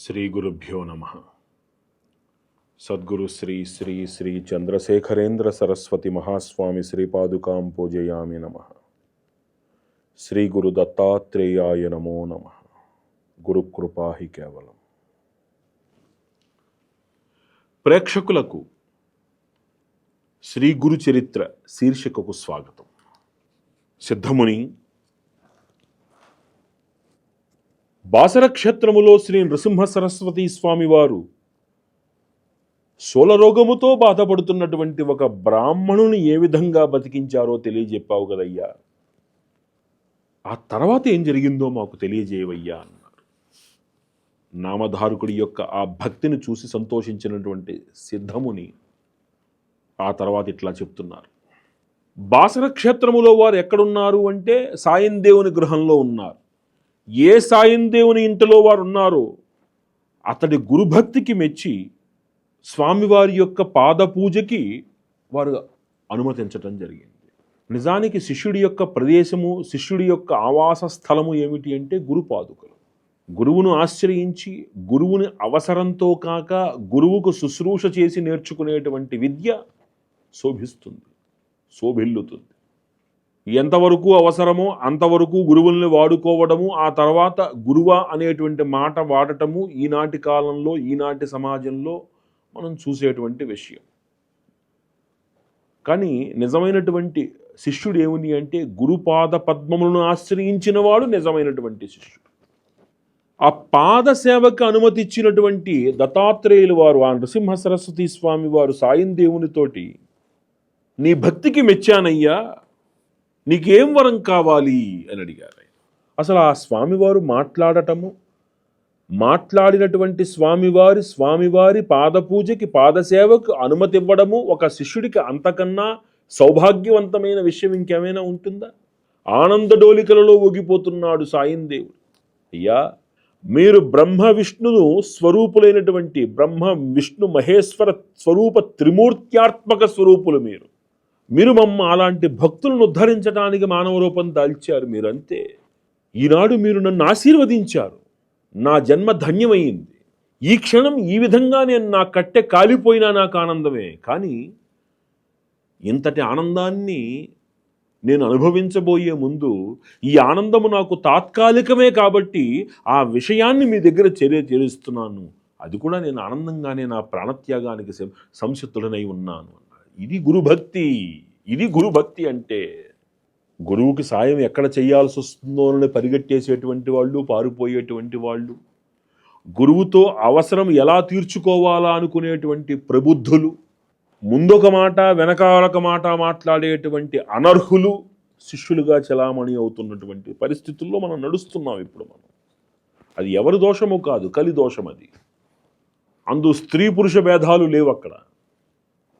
శ్రీ గురుభ్యో నమ. సద్గురు శ్రీ శ్రీ శ్రీ చంద్రశేఖరేంద్ర సరస్వతి మహాస్వామి శ్రీపాదుకాం పూజయామి నమ. శ్రీ గురు దత్తాత్రేయాయ నమో నమ. గురుకృపా హి కేవలం. ప్రేక్షకులకు శ్రీ గురు చరిత్ర శీర్షికకు స్వాగతం. సిద్ధముని బాసర క్షేత్రములో శ్రీ నృసింహ సరస్వతి స్వామివారు సోలరోగముతో బాధపడుతున్నటువంటి ఒక బ్రాహ్మణుని ఏ విధంగా బతికించారో తెలియజెప్పావు కదయ్యా. ఆ తర్వాత ఏం జరిగిందో మాకు తెలియజేయవయ్యా అన్నారు. నామధారకుడి యొక్క ఆ భక్తిని చూసి సంతోషించినటువంటి సిద్ధముని ఆ తర్వాత ఇట్లా చెప్తున్నారు. బాసర క్షేత్రములో వారు ఎక్కడున్నారు అంటే సాయం దేవుని గృహంలో ఉన్నారు. ఏ సాయం దేవుని ఇంటిలో వారు ఉన్నారో అతడి గురుభక్తికి మెచ్చి స్వామివారి యొక్క పాద పూజకి వారు అనుమతించటం జరిగింది. నిజానికి శిష్యుడి యొక్క ప్రదేశము శిష్యుడి యొక్క ఆవాస స్థలము ఏమిటి అంటే గురుపాదుకలు. గురువును ఆశ్రయించి గురువుని అవసరంతో కాక గురువుకు శుశ్రూష చేసి నేర్చుకునేటువంటి విద్య శోభిస్తుంది శోభిల్లుతుంది. ఎంతవరకు అవసరమో అంతవరకు గురువుల్ని వాడుకోవడము ఆ తర్వాత గురువ అనేటువంటి మాట వాడటము ఈనాటి కాలంలో ఈనాటి సమాజంలో మనం చూసేటువంటి విషయం. కానీ నిజమైనటువంటి శిష్యుడు ఏముంది అంటే గురుపాద పద్మములను ఆశ్రయించిన వాడు నిజమైనటువంటి శిష్యుడు. ఆ పాద సేవకు అనుమతి ఇచ్చినటువంటి దత్తాత్రేయులు వారు ఆ నృసింహ సరస్వతి స్వామి వారు సాయం దేవునితోటి నీ భక్తికి మెచ్చానయ్యా నీకేం వరం కావాలి? అని అడిగారు ఆయన. అసలు ఆ స్వామివారు మాట్లాడటము మాట్లాడినటువంటి స్వామివారి స్వామివారి పాదపూజకి పాదసేవకు అనుమతి ఇవ్వడము ఒక శిష్యుడికి అంతకన్నా సౌభాగ్యవంతమైన విషయం ఇంకేమైనా ఉంటుందా? ఆనందడోలికలలో ఊగిపోతున్నాడు సాయం దేవుడు. అయ్యా మీరు బ్రహ్మ విష్ణును స్వరూపులైనటువంటి బ్రహ్మ విష్ణు మహేశ్వర స్వరూప త్రిమూర్త్యాత్మక స్వరూపులు మీరు. మీరు మమ్మ అలాంటి భక్తులను ఉద్ధరించడానికి మానవ రూపం దాల్చారు మీరంతే. ఈనాడు మీరు నన్ను ఆశీర్వదించారు. నా జన్మ ధన్యమైంది. ఈ క్షణం ఈ విధంగా నేను నా కట్టె కాలిపోయినా నాకు ఆనందమే. కానీ ఇంతటి ఆనందాన్ని నేను అనుభవించబోయే ముందు ఈ ఆనందము నాకు తాత్కాలికమే కాబట్టి ఆ విషయాన్ని మీ దగ్గర చర్య చేరుస్తున్నాను. అది కూడా నేను ఆనందంగానే నా ప్రాణత్యాగానికి సం- సంసిద్ధుడనై ఉన్నాను. ఇది గురుభక్తి ఇది గురుభక్తి అంటే గురువుకి సాయం ఎక్కడ చేయాల్సి వస్తుందో అని పరిగెట్టేసేటువంటి వాళ్ళు పారిపోయేటువంటి వాళ్ళు గురువుతో అవసరం ఎలా తీర్చుకోవాలా అనుకునేటువంటి ప్రబుద్ధులు ముందొక మాట వెనకాలక మాట మాట్లాడేటువంటి అనర్హులు శిష్యులుగా చలామణి అవుతున్నటువంటి పరిస్థితుల్లో మనం నడుస్తున్నాం ఇప్పుడు మనం. అది ఎవరి దోషము కాదు కలి దోషం అది. అందు స్త్రీ పురుష భేదాలు లేవు అక్కడ.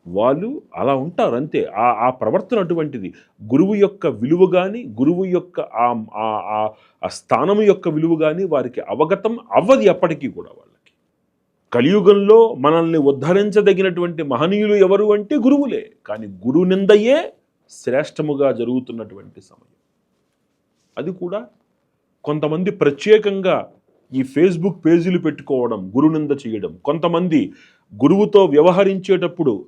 వాళ్ళు అలా ఉంటారు అంతే. ఆ ఆ ప్రవర్తన అటువంటిది. గురువు యొక్క విలువ కానీ గురువు యొక్క ఆ ఆ- ఆ- ఆ యొక్క విలువ కానీ వారికి అవగతం అవ్వది ఎప్పటికీ కూడా వాళ్ళకి. కలియుగంలో మనల్ని ఉద్ధరించదగినటువంటి మహనీయులు ఎవరు అంటే గురువులే. కానీ గురు నిందయే శ్రేష్టముగా జరుగుతున్నటువంటి సమయం. అది కూడా కొంతమంది ప్రత్యేకంగా ఈ ఫేస్బుక్ పేజీలు పెట్టుకోవడం గురునింద చేయడం. కొంతమంది గురువుతో వ్యవహరించేటప్పుడు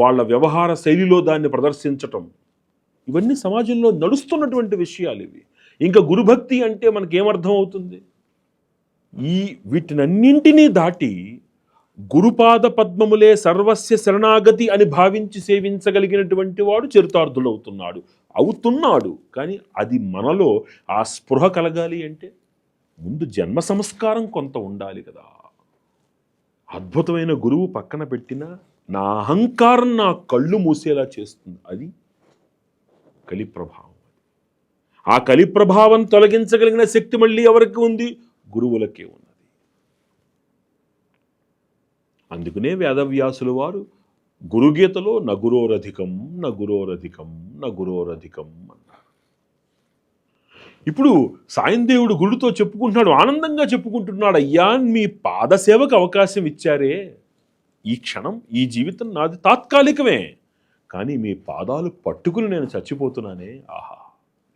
వాళ్ళ వ్యవహార శైలిలో దాన్ని ప్రదర్శించటం. ఇవన్నీ సమాజంలో నడుస్తున్నటువంటి విషయాలు ఇవి. ఇంకా గురుభక్తి అంటే మనకేమర్థం అవుతుంది ఈ వీటినన్నింటినీ దాటి గురుపాద పద్మములే సర్వస్య శరణాగతి అని భావించి సేవించగలిగినటువంటి వాడు చరితార్థులవుతున్నాడు. అవుతున్నాడు. కానీ అది మనలో ఆ స్పృహ కలగాలి అంటే ముందు జన్మ సంస్కారం కొంత ఉండాలి కదా. అద్భుతమైన గురువు పక్కన పెట్టినా నా అహంకారం నా కళ్ళు మూసేలా చేస్తుంది. అది కలి ప్రభావం ఆ కలి ప్రభావం తొలగించగలిగిన శక్తి మళ్ళీ ఎవరికి ఉంది? గురువులకే ఉన్నది. అందుకనే వేదవ్యాసుల వారు గురుగీతలో నగురోరధికం నగురోరధికం నగురోరధికం అన్నారు. ఇప్పుడు సాయం దేవుడు చెప్పుకుంటున్నాడు ఆనందంగా చెప్పుకుంటున్నాడు అయ్యా మీ పాదసేవకు అవకాశం ఇచ్చారే. ఈ క్షణం ఈ జీవితం నాది తాత్కాలికమే. కానీ మీ పాదాలు పట్టుకుని నేను చచ్చిపోతున్నానే. ఆహా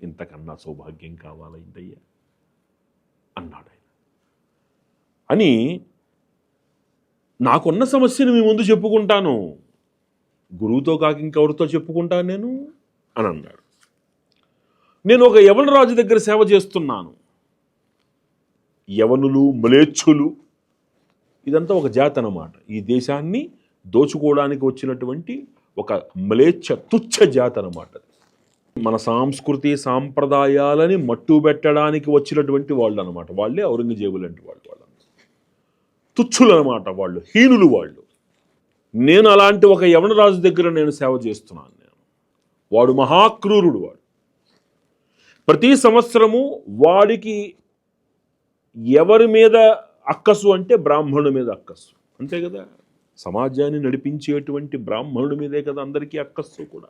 ఇంతకన్నా సౌభాగ్యం కావాలా ఇంతయ్యా? అన్నాడు ఆయన. అని నాకున్న సమస్యను మీ ముందు చెప్పుకుంటాను. గురువుతో కాక ఇంకెవరితో చెప్పుకుంటాను నేను? అని అన్నాడు. నేను ఒక యవన రాజు దగ్గర సేవ చేస్తున్నాను. యవనులు మలేచ్చులు ఇదంతా ఒక జాతి అన్నమాట. ఈ దేశాన్ని దోచుకోవడానికి వచ్చినటువంటి ఒక మలేచ్ఛ తుచ్చ జాతి అన్నమాట మన సాంస్కృతి సాంప్రదాయాలని మట్టు పెట్టడానికి వచ్చినటువంటి వాళ్ళు అనమాట వాళ్ళే ఔరంగజేబు లాంటి వాళ్ళు వాళ్ళు తుచ్చులు అనమాట వాళ్ళు హీనులు వాళ్ళు. నేను అలాంటి ఒక యవనరాజు దగ్గర నేను సేవ చేస్తున్నాను నేను. వాడు మహాక్రూరుడు వాడు. ప్రతి సంవత్సరము వాడికి ఎవరి మీద అక్కసు అంటే బ్రాహ్మణుడి మీద అక్కసు. అంతే కదా? సమాజాన్ని నడిపించేటువంటి బ్రాహ్మణుడి మీదే కదా అందరికీ అక్కస్సు కూడా.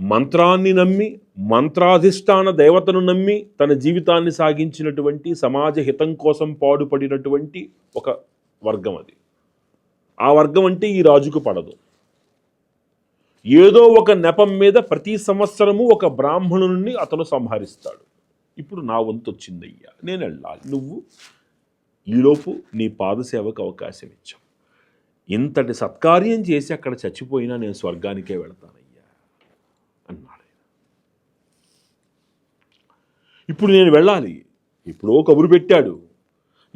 మంత్రాన్ని నమ్మి మంత్రాధిష్టాన దేవతను నమ్మి తన జీవితాన్ని సాగించినటువంటి సమాజ హితం కోసం పాడుపడినటువంటి ఒక వర్గం అది. ఆ వర్గం అంటే ఈ రాజుకు పడదు. ఏదో ఒక నెపం మీద ప్రతి సంవత్సరము ఒక బ్రాహ్మణుని అతను సంహరిస్తాడు. ఇప్పుడు నా వంతు వచ్చిందయ్యా నేను వెళ్ళాలి. నువ్వు ఈలోపు నీ పాదసేవకు అవకాశం ఇచ్చావు. ఇంతటి సత్కార్యం చేసి అక్కడ చచ్చిపోయినా నేను స్వర్గానికే వెళతానయ్యా అన్నాడు ఇప్పుడు నేను వెళ్ళాలి. ఇప్పుడో కబురు పెట్టాడు.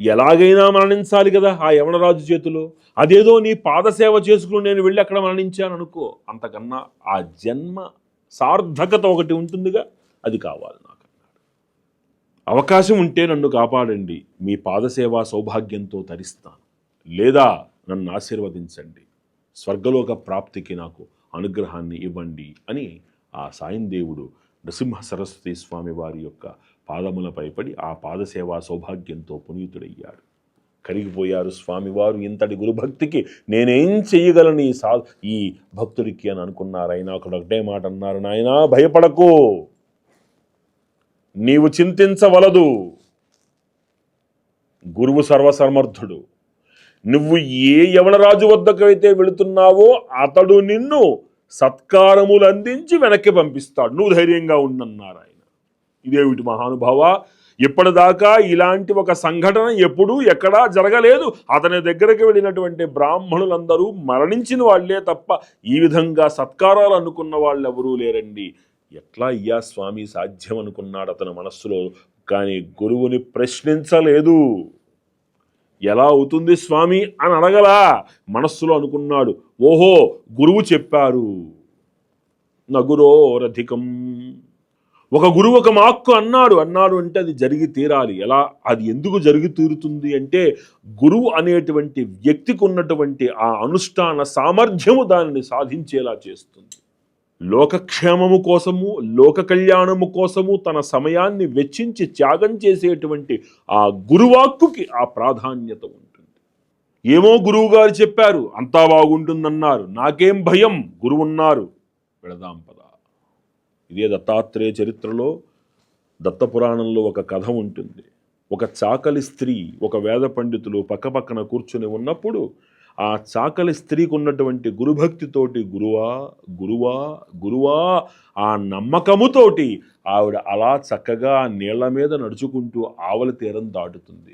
ఎలాగైనా మరణించాలి కదా ఆ యవనరాజు చేతిలో? అదేదో నీ పాదసేవ చేసుకుని నేను వెళ్ళి అక్కడ మరణించాను అనుకో. అంతకన్నా ఆ జన్మ సార్థకత ఒకటి ఉంటుందిగా. అది కావాలి నాకు అవకాశం ఉంటే నన్ను కాపాడండి. మీ పాదసేవా సౌభాగ్యంతో తరిస్తాను. లేదా నన్ను ఆశీర్వదించండి. స్వర్గలోక ప్రాప్తికి నాకు అనుగ్రహాన్ని ఇవ్వండి అని ఆ సాయం దేవుడు నృసింహ సరస్వతి స్వామి వారి యొక్క పాదములపై పడి ఆ పాదసేవా సౌభాగ్యంతో పునీతుడయ్యాడు. కరిగిపోయారు స్వామివారు. ఇంతటి గురుభక్తికి నేనేం చెయ్యగలను? ఈ సా ఈ భక్తుడికి అని అనుకున్నారు. ఆయన అక్కడ ఒకటే మాట అన్నారు. నాయనా భయపడకు. నీవు చింతించవలదు. గురువు సర్వసమర్థుడు. నువ్వు ఏ యవనరాజు వద్దకు అయితే వెళుతున్నావో అతడు నిన్ను సత్కారములు అందించి వెనక్కి పంపిస్తాడు. నువ్వు ధైర్యంగా ఉండన్నారు ఆయన ఇదేమిటి మహానుభావ? ఇప్పటిదాకా ఇలాంటి ఒక సంఘటన ఎప్పుడూ ఎక్కడా జరగలేదు. అతని దగ్గరికి వెళ్ళినటువంటి బ్రాహ్మణులందరూ మరణించిన వాళ్ళే తప్ప ఈ విధంగా సత్కారాలు అనుకున్న వాళ్ళు ఎవరూ లేరండి. ఎట్లా అయ్యా స్వామి సాధ్యం అనుకున్నాడు అతని మనస్సులో. కానీ గురువుని ప్రశ్నించలేదు. ఎలా అవుతుంది స్వామి అని అడగలా. మనస్సులో అనుకున్నాడు. ఓహో గురువు చెప్పారు. నగురోరధికం. ఒక గురువు ఒక మాక్కు అన్నాడు. అన్నాడు అంటే అది జరిగి తీరాలి. ఎలా? అది ఎందుకు జరిగి తీరుతుంది అంటే గురువు అనేటువంటి వ్యక్తికి ఉన్నటువంటి ఆ అనుష్ఠాన సామర్థ్యము దానిని సాధించేలా చేస్తుంది. లోకక్షేమము కోసము లోక కళ్యాణము కోసము తన సమయాన్ని వెచ్చించి త్యాగం చేసేటువంటి ఆ గురువాక్కుకి ఆ ప్రాధాన్యత ఉంటుంది. ఏమో గురువుగారు చెప్పారు అంతా బాగుంటుందన్నారు నాకేం భయం గురువున్నారు. వెళదాం పద. ఇదే దత్తాత్రేయ చరిత్రలో దత్తపురాణంలో ఒక కథ ఉంటుంది. ఒక చాకలి స్త్రీ ఒక వేద పండితులు పక్కపక్కన కూర్చుని ఉన్నప్పుడు ఆ చాకలి స్త్రీకి ఉన్నటువంటి గురుభక్తితోటి గురువా గురువా గురువా ఆ నమ్మకముతోటి ఆవిడ అలా చక్కగా నీళ్ళ మీద నడుచుకుంటూ ఆవల తీరం దాటుతుంది.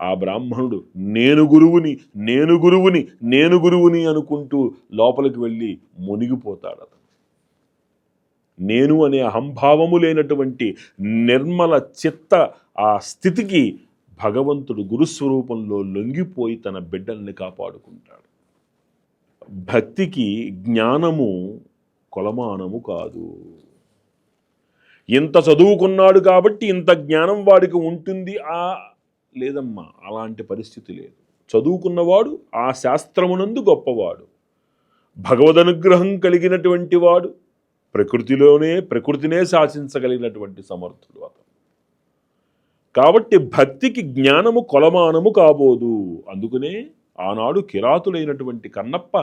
ఆ బ్రాహ్మణుడు నేను గురువుని నేను గురువుని నేను గురువుని అనుకుంటూ లోపలికి వెళ్ళి మునిగిపోతాడు అతను. నేను అనే అహంభావము లేనటువంటి నిర్మల చిత్త ఆ స్థితికి భగవంతుడు గురుస్వరూపంలో లొంగిపోయి తన బిడ్డల్ని కాపాడుకుంటాడు. భక్తికి జ్ఞానము కొలమానము కాదు. ఇంత చదువుకున్నాడు కాబట్టి ఇంత జ్ఞానం వాడికి ఉంటుంది. ఆ లేదమ్మా అలాంటి పరిస్థితి లేదు. చదువుకున్నవాడు ఆ శాస్త్రమునందు గొప్పవాడు. భగవద్ అనుగ్రహం కలిగినటువంటి వాడు ప్రకృతిలోనే ప్రకృతినే శాసించగలిగినటువంటి సమర్థుడు అతను. కాబట్టి భక్తికి జ్ఞానము కొలమానము కాబోదు. అందుకనే ఆనాడు కిరాతులైనటువంటి కన్నప్ప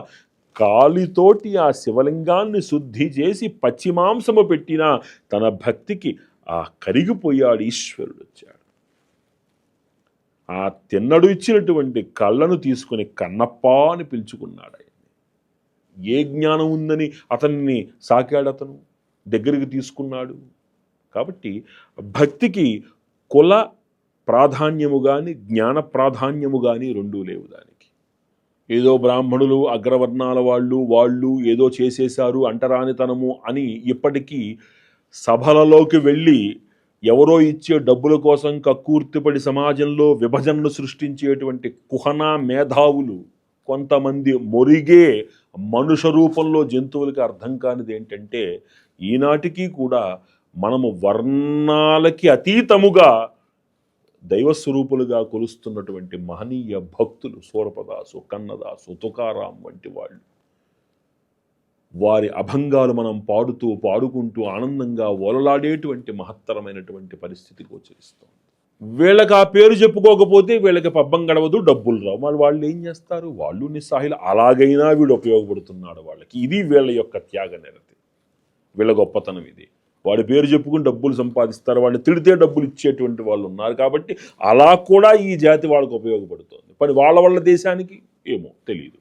కాలితోటి ఆ శివలింగాన్ని శుద్ధి చేసి పచ్చిమాంసము పెట్టిన తన భక్తికి ఆ కరిగిపోయాడు ఈశ్వరుడు వచ్చాడు. ఆ తిన్నడు ఇచ్చినటువంటి కళ్ళను తీసుకుని కన్నప్ప అని పిలుచుకున్నాడు ఆయన ఏ జ్ఞానం ఉందని అతన్ని సాకాడు అతను దగ్గరికి తీసుకున్నాడు. కాబట్టి భక్తికి కుల ప్రాధాన్యము కానీ జ్ఞాన ప్రాధాన్యము కానీ రెండూ లేవు దానికి. ఏదో బ్రాహ్మణులు అగ్రవర్ణాల వాళ్ళు వాళ్ళు ఏదో చేసేశారు అంటరానితనము అని ఇప్పటికీ సభలలోకి వెళ్ళి ఎవరో ఇచ్చే డబ్బుల కోసం కక్కుర్తిపడి సమాజంలో విభజనను సృష్టించేటువంటి కుహనా మేధావులు కొంతమంది మొరిగే మనుష రూపంలో జంతువులకి అర్థం కానిది ఏంటంటే ఈనాటికి కూడా మనము వర్ణాలకి అతీతముగా దైవస్వరూపులుగా కొలుస్తున్నటువంటి మహనీయ భక్తులు సూరపదాసు కన్నదాసు తుకారాం వంటి వాళ్ళు. వారి అభంగాలు మనం పాడుతూ పాడుకుంటూ ఆనందంగా ఓలలాడేటువంటి మహత్తరమైనటువంటి పరిస్థితి గోచరిస్తుంది. వీళ్ళకి ఆ పేరు చెప్పుకోకపోతే వీళ్ళకి పబ్బం గడవదు డబ్బులు రావు. మరి వాళ్ళు ఏం చేస్తారు? వాళ్ళు నిస్సాహిలు అలాగైనా వీడు ఉపయోగపడుతున్నాడు వాళ్ళకి. ఇది వీళ్ళ యొక్క త్యాగ నిరతి. వీళ్ళ గొప్పతనం ఇది. వాడి పేరు చెప్పుకుని డబ్బులు సంపాదిస్తారు వాడిని తిడితే డబ్బులు ఇచ్చేటువంటి వాళ్ళు ఉన్నారు కాబట్టి అలా కూడా ఈ జాతి వాళ్ళకు ఉపయోగపడుతుంది. పని వాళ్ళ వల్ల దేశానికి ఏమో తెలియదు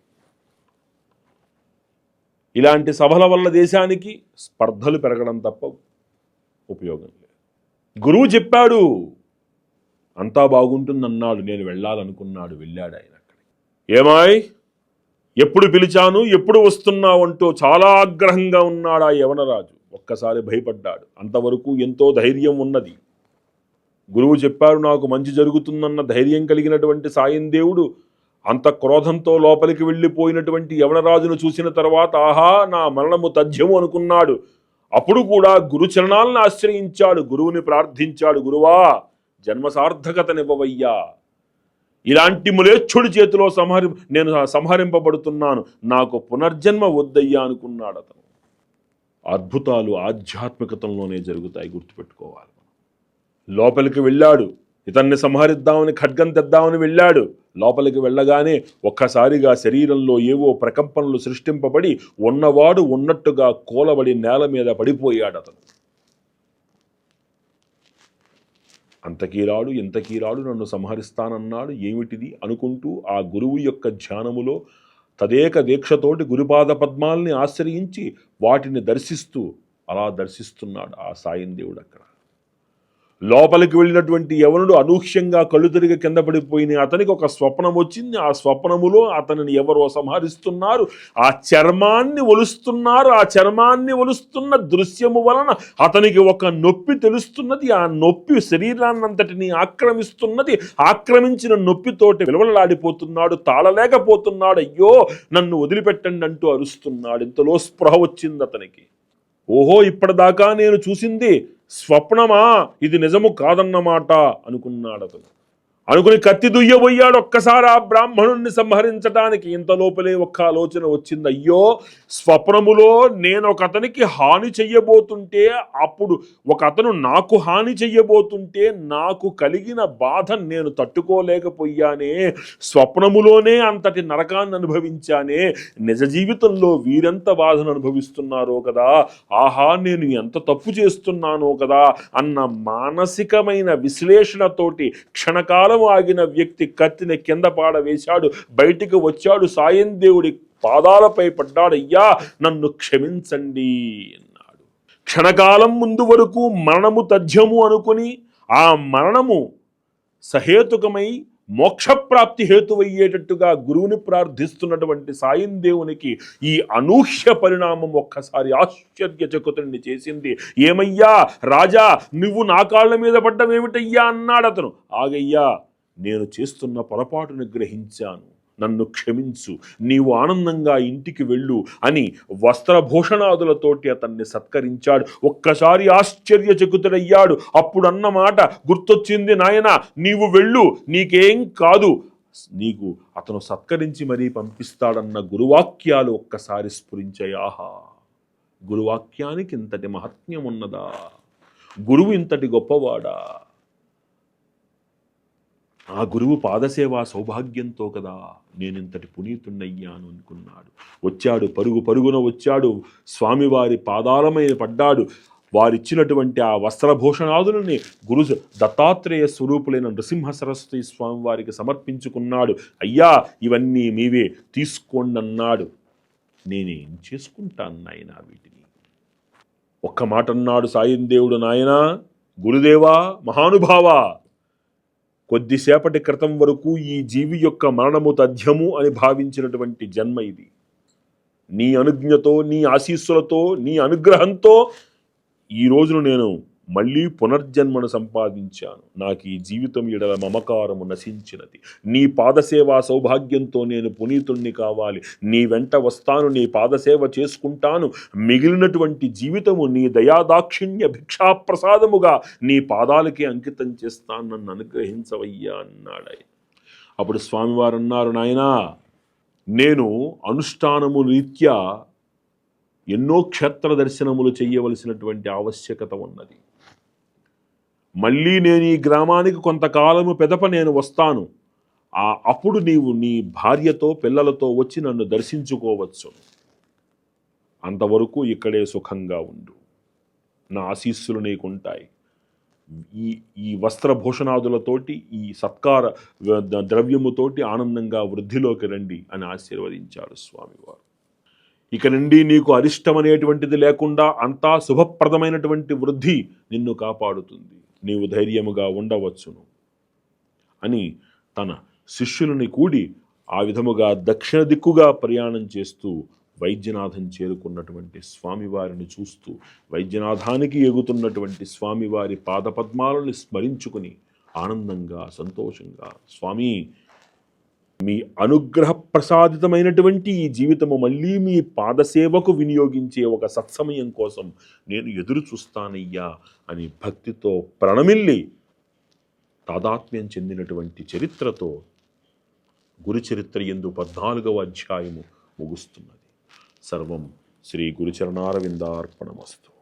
ఇలాంటి సభల వల్ల దేశానికి స్పర్ధలు పెరగడం తప్ప ఉపయోగం లేదు. గురువు చెప్పాడు అంతా బాగుంటుందన్నాడు నేను వెళ్ళాలనుకున్నాడు వెళ్ళాడు ఆయన అక్కడికి. ఏమాయ్ ఎప్పుడు పిలిచాను ఎప్పుడు వస్తున్నావు అంటూ చాలా ఆగ్రహంగా ఉన్నాడు ఆ యవనరాజు. ఒక్కసారి భయపడ్డాడు. అంతవరకు ఎంతో ధైర్యం ఉన్నది. గురువు చెప్పారు నాకు మంచి జరుగుతుందన్న ధైర్యం కలిగినటువంటి సాయం దేవుడు. అంత క్రోధంతో లోపలికి వెళ్ళిపోయినటువంటి యవనరాజును చూసిన తర్వాత ఆహా నా మరణము తథ్యము అనుకున్నాడు. అప్పుడు కూడా గురుచరణాలను ఆశ్రయించాడు. గురువుని ప్రార్థించాడు గురువా జన్మ సార్థకతనివ్వవయ్యా. ఇలాంటి ములేచ్చుడి చేతిలో సంహరి నేను సంహరింపబడుతున్నాను. నాకు పునర్జన్మ వద్దయ్యా అనుకున్నాడు అతను. అద్భుతాలు ఆధ్యాత్మికతంలోనే జరుగుతాయి గుర్తుపెట్టుకోవాలి. లోపలికి వెళ్ళాడు. ఇతన్ని సంహరిద్దామని ఖడ్గం తెద్దామని వెళ్ళాడు. లోపలికి వెళ్ళగానే ఒక్కసారిగా శరీరంలో ఏవో ప్రకంపనలు సృష్టింపబడి ఉన్నవాడు ఉన్నట్టుగా కోలబడి నేల మీద పడిపోయాడు అతను. అంతకీ రాడు ఇంతకీ రాడు నన్ను సంహరిస్తానన్నాడు. ఏమిటిది? అనుకుంటూ ఆ గురువు యొక్క ధ్యానములో తదేక దీక్షతోటి గురుపాద పద్మాల్ని ఆశ్రయించి వాటిని దర్శిస్తూ అలా దర్శిస్తున్నాడు ఆ సాయం దేవుడు అక్కడ. లోపలికి వెళ్ళినటువంటి యవనుడు అనూహ్యంగా కళ్ళు తిరిగి కింద పడిపోయిన అతనికి ఒక స్వప్నం వచ్చింది. ఆ స్వప్నములో అతనిని ఎవరో సంహరిస్తున్నారు. ఆ చర్మాన్ని ఒలుస్తున్నారు. ఆ చర్మాన్ని ఒలుస్తున్న దృశ్యము వలన అతనికి ఒక నొప్పి తెలుస్తున్నది. ఆ నొప్పి శరీరాన్నంతటిని ఆక్రమిస్తున్నది. ఆక్రమించిన నొప్పితోటి విలవలలాడిపోతున్నాడు తాళలేకపోతున్నాడు. అయ్యో నన్ను వదిలిపెట్టండి అంటూ అరుస్తున్నాడు. ఇంతలో స్పృహ వచ్చింది అతనికి. ఓహో ఇప్పటిదాకా నేను చూసింది స్వప్నమా? ఇది నిజము కాదన్నమాట అనుకున్నాడు అతను అనుకుని కత్తి దుయ్యబోయాడు ఒక్కసారి ఆ బ్రాహ్మణుణ్ణి సంహరించటానికి. ఇంత లోపలే ఒక్క ఆలోచన వచ్చింది. అయ్యో స్వప్నములో నేను ఒక అతనికి హాని చెయ్యబోతుంటే అప్పుడు ఒక అతను నాకు హాని చెయ్యబోతుంటే నాకు కలిగిన బాధ నేను తట్టుకోలేకపోయానే స్వప్నములోనే అంతటి నరకాన్ని అనుభవించానే నిజ జీవితంలో వీరెంత బాధను అనుభవిస్తున్నారో కదా ఆహా నేను ఎంత తప్పు చేస్తున్నానో కదా అన్న మానసికమైన విశ్లేషణతోటి క్షణకాలం ఆగిన వ్యక్తి కత్తిని కింద పాడవేశాడు బయటికి వచ్చాడు. సాయం దేవుడి పాదాలపై పడ్డాడయ్యా నన్ను క్షమించండి అన్నాడు. క్షణకాలం ముందు వరకు మరణము తథ్యము అనుకుని ఆ మరణము సహేతుకమై మోక్షప్రాప్తి హేతువయ్యేటట్టుగా గురువుని ప్రార్థిస్తున్నటువంటి సాయం దేవునికి ఈ అనూహ్య పరిణామం ఒక్కసారి ఆశ్చర్యచకుతుడిని చేసింది. ఏమయ్యా రాజా నువ్వు నా కాళ్ళ మీద పడ్డమేమిటయ్యా అన్నాడు అతను. ఆగయ్యా నేను చేస్తున్న పొరపాటును గ్రహించాను. నన్ను క్షమించు. నీవు ఆనందంగా ఇంటికి వెళ్ళు అని వస్త్రభూషణాదులతోటి అతన్ని సత్కరించాడు. ఒక్కసారి ఆశ్చర్యచకుతుడయ్యాడు. అప్పుడు అన్నమాట గుర్తొచ్చింది నాయన నీవు వెళ్ళు నీకేం కాదు. నీకు అతను సత్కరించి మరీ పంపిస్తాడన్న గురువాక్యాలు ఒక్కసారి స్ఫురించాయాహా గురువాక్యానికి ఇంతటి మహత్యం ఉన్నదా గురువు ఇంతటి గొప్పవాడా? ఆ గురువు పాదసేవా సౌభాగ్యంతో కదా నేనింతటి పునీతుణ్ణయ్యాను అనుకున్నాడు. వచ్చాడు పరుగు పరుగున వచ్చాడు స్వామివారి పాదాలమైన పడ్డాడు. వారిచ్చినటువంటి ఆ వస్త్రభూషణాదులని గురు దత్తాత్రేయ స్వరూపులైన నృసింహ సరస్వతి స్వామి వారికి సమర్పించుకున్నాడు. అయ్యా ఇవన్నీ మీవే తీసుకోండి అన్నాడు నేనేం చేసుకుంటాను నాయన వీటిని? ఒక్క మాట అన్నాడు సాయం దేవుడు నాయనా. గురుదేవా మహానుభావా కొద్దిసేపటి క్రితం వరకు ఈ జీవి యొక్క మరణము తథ్యము అని భావించినటువంటి జన్మ ఇది. నీ అనుజ్ఞతో నీ ఆశీస్సులతో నీ అనుగ్రహంతో ఈ రోజును నేను మళ్ళీ పునర్జన్మను సంపాదించాను. నాకు ఈ జీవితం ఎడల మమకారము నశించినది. నీ పాదసేవా సౌభాగ్యంతో నేను పునీతుణ్ణి కావాలి. నీ వెంట వస్తాను నీ పాదసేవ చేసుకుంటాను. మిగిలినటువంటి జీవితము నీ దయాదాక్షిణ్య భిక్షాప్రసాదముగా నీ పాదాలకి అంకితం చేస్తాను నన్ను అనుగ్రహించవయ్యా అన్నాడు అప్పుడు స్వామివారు అన్నారు నాయనా నేను అనుష్ఠానము రీత్యా ఎన్నో క్షేత్ర దర్శనములు చేయవలసినటువంటి ఆవశ్యకత ఉన్నది. మళ్ళీ నేను ఈ గ్రామానికి కొంతకాలము పెదప నేను వస్తాను. ఆ అప్పుడు నీవు నీ భార్యతో పిల్లలతో వచ్చి నన్ను దర్శించుకోవచ్చు అంతవరకు ఇక్కడే సుఖంగా ఉండు. నా ఆశీస్సులు నీకుంటాయి. ఈ ఈ వస్త్రభూషణాదులతోటి ఈ సత్కార ద- ద్రవ్యముతోటి ఆనందంగా వృద్ధిలోకి రండి అని ఆశీర్వదించారు స్వామివారు. ఇక నుండి నీకు అరిష్టమనేటువంటిది లేకుండా అంతా శుభప్రదమైనటువంటి వృద్ధి నిన్ను కాపాడుతుంది. నీవు ధైర్యముగా ఉండవచ్చును. అని తన శిష్యులని కూడి ఆ విధముగా దక్షిణ దిక్కుగా ప్రయాణం చేస్తూ వైద్యనాథం చేరుకున్నటువంటి స్వామివారిని చూస్తూ వైద్యనాథానికి ఎగుతున్నటువంటి స్వామివారి పాదపద్మాలను స్మరించుకుని ఆనందంగా సంతోషంగా స్వామి మీ అనుగ్రహ ప్రసాదితమైనటువంటి ఈ జీవితము మళ్ళీ మీ పాదసేవకు వినియోగించే ఒక సత్సమయం కోసం నేను ఎదురు చూస్తానయ్యా అని భక్తితో ప్రణమిల్లి తాదాత్మ్యం చెందినటువంటి చరిత్రతో గురు చరిత్ర ఎందు పద్నాలుగవ అధ్యాయము ముగుస్తున్నది. సర్వం శ్రీ గురుచరణారవిందార్పణమస్తు.